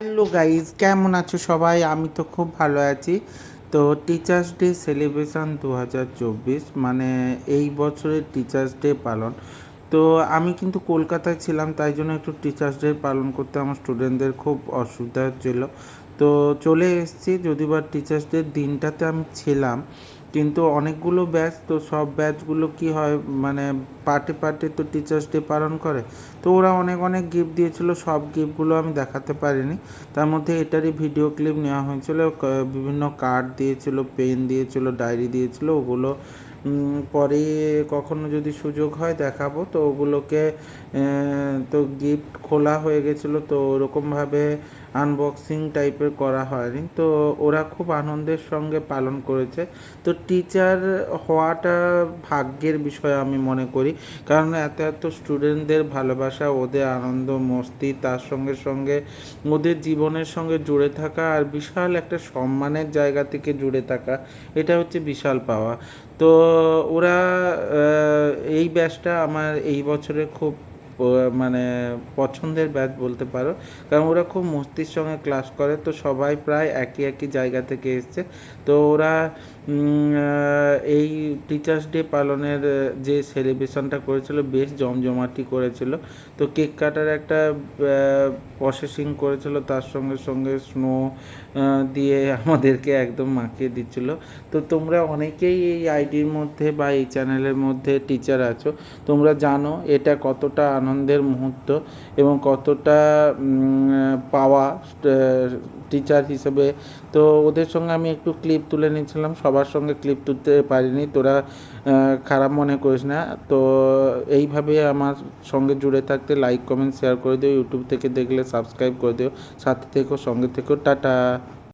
Hello guys কেমন আছো সবাই? আমি তো খুব ভালো আছি। তো টিচার্স ডে সেলিব্রেশন দু হাজার চব্বিশ মানে এই বছরের টিচার্স ডে পালন। তো আমি কিন্তু কলকাতায় ছিলাম, তাই জন্য একটু টিচার্স ডে পালন করতে আমার স্টুডেন্টদের খুব অসুবিধা হচ্ছিল। তো চলে এসেছি যদি বা টিচার্স ডের দিনটাতে আমি ছিলাম কিন্তু অনেকগুলো ব্যাচ তো সব ব্যাচগুলো কি হয় মানে পার্টি পার্টি তো টিচার্স ডে পালন করে। তো ওরা অনেক অনেক গিফট দিয়েছিল, সব গিফটগুলো আমি দেখাতে পারিনি। তার মধ্যে এটারই ভিডিও ক্লিপ নেওয়া হয়েছিল বিভিন্ন কার্ড দিয়েছিল পেন দিয়েছিল ডায়েরি দিয়েছিল, ওগুলো পরে কখনো যদি সুযোগ হয় দেখাবো। তো ওগুলোকে তো গিফট খোলা হয়ে গেছিল, তো ওরকমভাবে আনবক্সিং টাইপের করা হয়নি। তো ওরা খুব আনন্দের সঙ্গে পালন করেছে। তো টিচার হওয়াটা ভাগ্যের বিষয় আমি মনে করি। কারণ এত এত স্টুডেন্টদের ভালোবাসা, ওদের আনন্দ, মস্তি, তার সঙ্গে সঙ্গে ওদের জীবনের সঙ্গে জুড়ে থাকা আর বিশাল একটা সম্মানের জায়গা থেকে জুড়ে থাকা, এটা হচ্ছে বিশাল পাওয়া। তো ওরা এই ব্যাচটা আমার এই বছরে খুব মানে পছন্দের ব্যাচ বলতে পারো। কারণ ওরা খুব মস্তির সঙ্গে ক্লাস করে, তো সবাই প্রায় একই একই জায়গা থেকে এসছে। তো ওরা এই টিচার্স ডে পালনের যে সেলিব্রেশনটা করেছিল বেশ জমজমাটি করেছিল। তো কেক কাটার একটা প্রসেসিং করেছিল, তার সঙ্গে সঙ্গে স্নো দিয়ে আমাদেরকে একদম মাখিয়ে দিচ্ছিল। তো তোমরা অনেকেই এই আইডির মধ্যে বা এই চ্যানেলের মধ্যে টিচার আছো। তোমরা জানো এটা কতটা আনন্দের মুহূর্ত এবং কতটা পাওয়া টিচার হিসেবে। তো ওদের সঙ্গে আমি একটু ক্লিপ তুলে নিয়েছিলাম। সবার সঙ্গে ক্লিপ তুলতে পারিনি। তোরা খারাপ মনে করিস না। তো এইভাবে আমার সঙ্গে জুড়ে থাকতে লাইক কমেন্ট শেয়ার করে দিও। ইউটিউব থেকে দেখলে সাবস্ক্রাইব করে দিও। সাথে থেকো, সঙ্গে থেকো। টাটা।